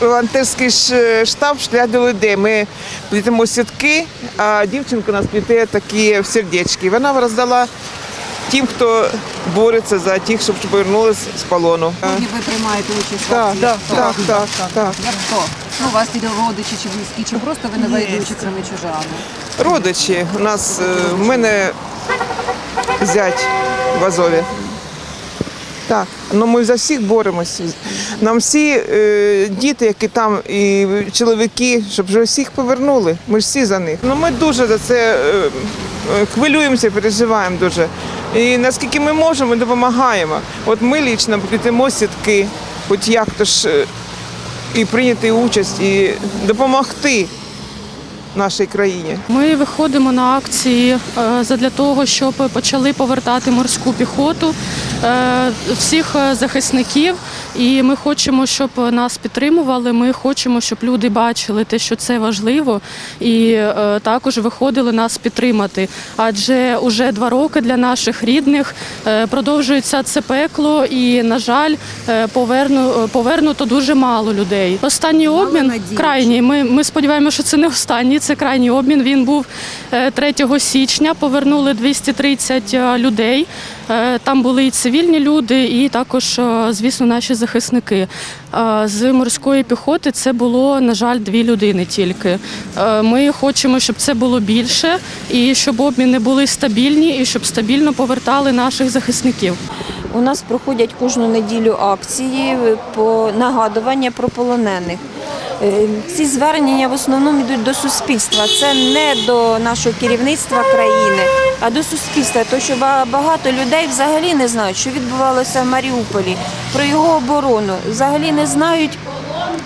Волонтерський штаб шлях до людей. Ми плетемо сітки, а дівчинка у нас плете такі сердечки. Вона роздала тим, хто бореться за тих, щоб повернулися з полону. Сьогодні ви приймаєте участь в акції? так, так, так, так. Як хто? Ну, у вас родичі чи близькі, чи просто ви не байдужі кримичужани? Родичі. У нас е, в мене зять в Азові. Так, ну ми за всіх боремося. Нам всі е, діти, які там, і чоловіки, щоб вже всіх повернули. Ми ж всі за них. Ну ми дуже за це е, е, хвилюємося, переживаємо дуже. І наскільки ми можемо, ми допомагаємо. От ми лічно плетемо сітки, хоч як то ж е, і прийняти участь, і допомогти нашій країні. Ми виходимо на акції е, задля того, щоб почали повертати морську піхоту е, всіх е, захисників. І ми хочемо, щоб нас підтримували. Ми хочемо, щоб люди бачили те, що це важливо, і також виходили нас підтримати. Адже уже два роки для наших рідних продовжується це пекло, і на жаль, поверну повернуто дуже мало людей. Останній обмін крайній. Ми, ми сподіваємося, що це не останній. Це крайній обмін. Він був е, 3 січня. Повернули 230 е, людей. Е, Там були і цивільні люди, і також, е, звісно, наші захисники. Е, З морської піхоти це було, на жаль, дві людини тільки. Е, Ми хочемо, щоб це було більше, і щоб обміни були стабільні, і щоб стабільно повертали наших захисників. У нас проходять кожну неділю акції по нагадування про полонених. Е, Ці звернення в основному йдуть до суспільства. Це не до нашого керівництва країни, а до суспільства. Тому що багато людей взагалі не знають, що відбувалося в Маріуполі, про його оборону. Взагалі не знають.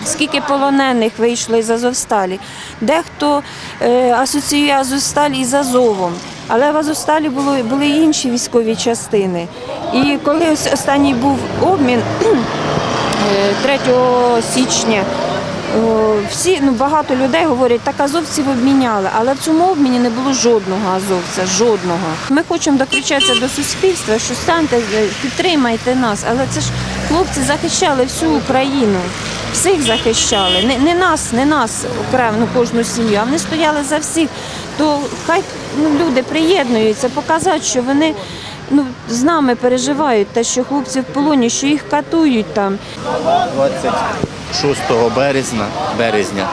Скільки полонених вийшло із Азовсталі. Дехто е, асоціює Азовсталь із Азовом, але в Азовсталі було, були інші військові частини. І коли останній був обмін е, 3 січня, о, всі, ну, багато людей говорять, так азовців обміняли, але в цьому обміні не було жодного азовця, жодного. Ми хочемо докричатися до суспільства, що станьте, е, підтримайте нас, але це ж хлопці захищали всю Україну, всіх захищали, не, не нас, не нас окремо, ну, кожну сім'ю, а вони стояли за всіх. То хай ну, люди приєднуються, показати, що вони. Ну, з нами переживають те, що хлопці в полоні, що їх катують там. 26 березня, березня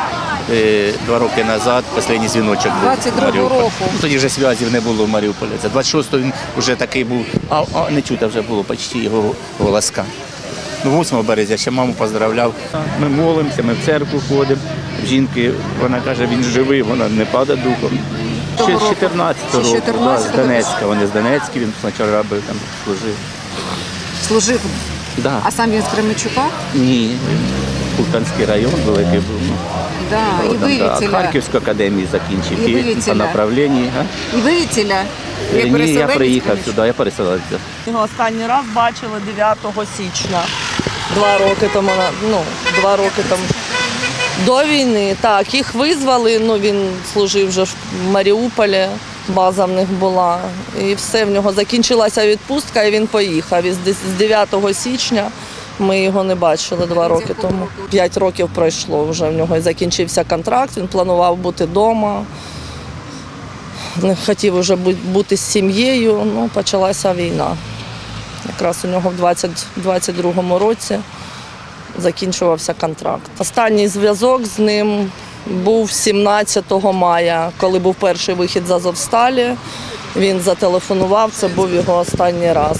е, два роки назад, останній дзвіночок був. 22-го в Маріуполь. року. Ну, тоді вже зв'язів не було в Маріуполі. Це 26-го він вже такий був, а, а не чути вже було почти його голоска. Ну, 8 березня ще маму поздравляв. Ми молимося, ми в церкву ходимо. Жінки, вона каже, він живий, вона не падає духом. Ще з 14 Ще з року, да, 14-го з Донецька. Вони з Донецька, він спочатку там служив. Служив. Да. А сам він з Кременчука? Ні, Култанський район великий був. ну. Да. І ви да. Харківську академію закінчив І ви і по направленні. а? І ви відціля? Ні, я переселенець приїхав сюди, я переселився. Його останній раз бачили 9 січня. Два роки тому, на- ну, два роки тому. До війни, так, їх визвали, ну він служив вже в Маріуполі, база в них була. І все, в нього закінчилася відпустка і він поїхав. І з дес- з 9 січня ми його не бачили два роки тому. П'ять років пройшло вже в нього закінчився контракт, він планував бути вдома. Не хотів вже бути з сім'єю, ну почалася війна. Якраз у нього в 2022 році закінчувався контракт. Останній зв'язок з ним був 17 мая, коли був перший вихід з Азовсталі. Він зателефонував, це був його останній раз.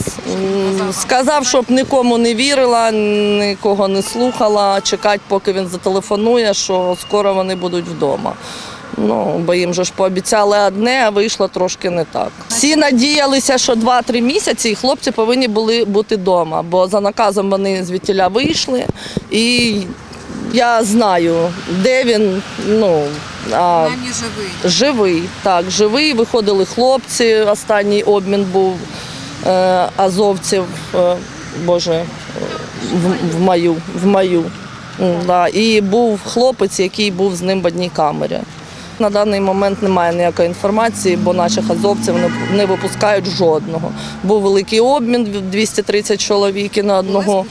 Сказав, щоб нікому не вірила, нікого не слухала, чекати, поки він зателефонує, що скоро вони будуть вдома. Ну, бо їм же ж пообіцяли одне, а вийшло трошки не так. Всі надіялися, що 2-3 місяці і хлопці повинні були бути вдома, бо за наказом вони звідтіля вийшли. І я знаю, де він, ну, а, не живий. живий. Так, живий. Виходили хлопці. Останній обмін був е, азовців, е, Боже, в, в маю. В маю. Да. І був хлопець, який був з ним в одній камері. На даний момент немає ніякої інформації, бо наших азовців не, не випускають жодного. Був великий обмін 230 чоловік і на одного.